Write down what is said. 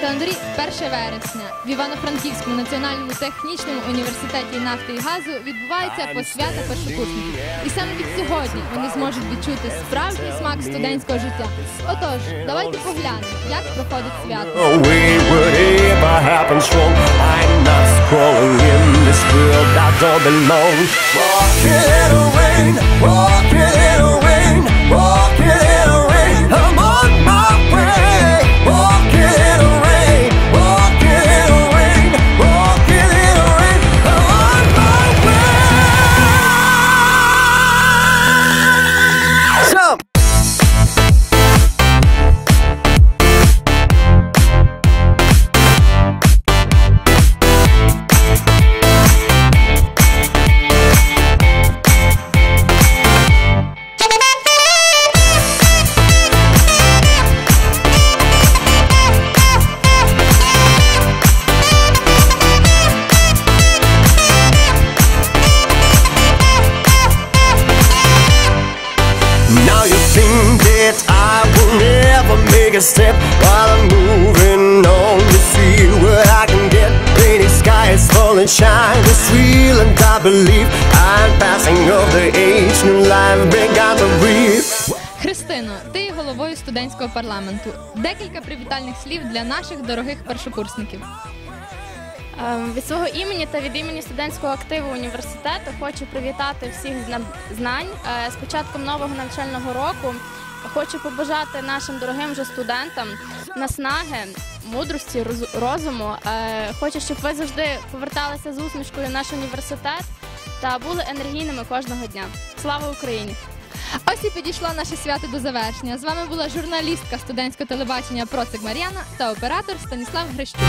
календарі 1 вересня в Івано-Франківському національному технічному університеті нафти і газу відбувається посвята першокурсників. І саме від сьогодні вони зможуть відчути справжній смак студентського життя. Отож, давайте поглянемо, як проходить свято. away whatever happens wrong. Make a step while I'm moving on. You see what I can get. Pretty skies falling, shine. It's real, and I believe I'm passing of the age. New life began to breathe. Христино, ти є головою студентського парламенту. Декілька привітальних слів для наших дорогих першокурсників. Ем, Від свого імені та від імені студентського активу університету хочу привітати всіх з знань Е, з початком нового навчального року. Хочу побажати нашим дорогим же студентам наснаги, мудрості, роз- розуму. Е, Хочу, щоб ви завжди поверталися з усмішкою в наш університет та були енергійними кожного дня. Слава Україні! Ось і підійшло наше свято до завершення. З вами була журналістка студентського телебачення Процик Мар'яна та оператор Станіслав Грищук.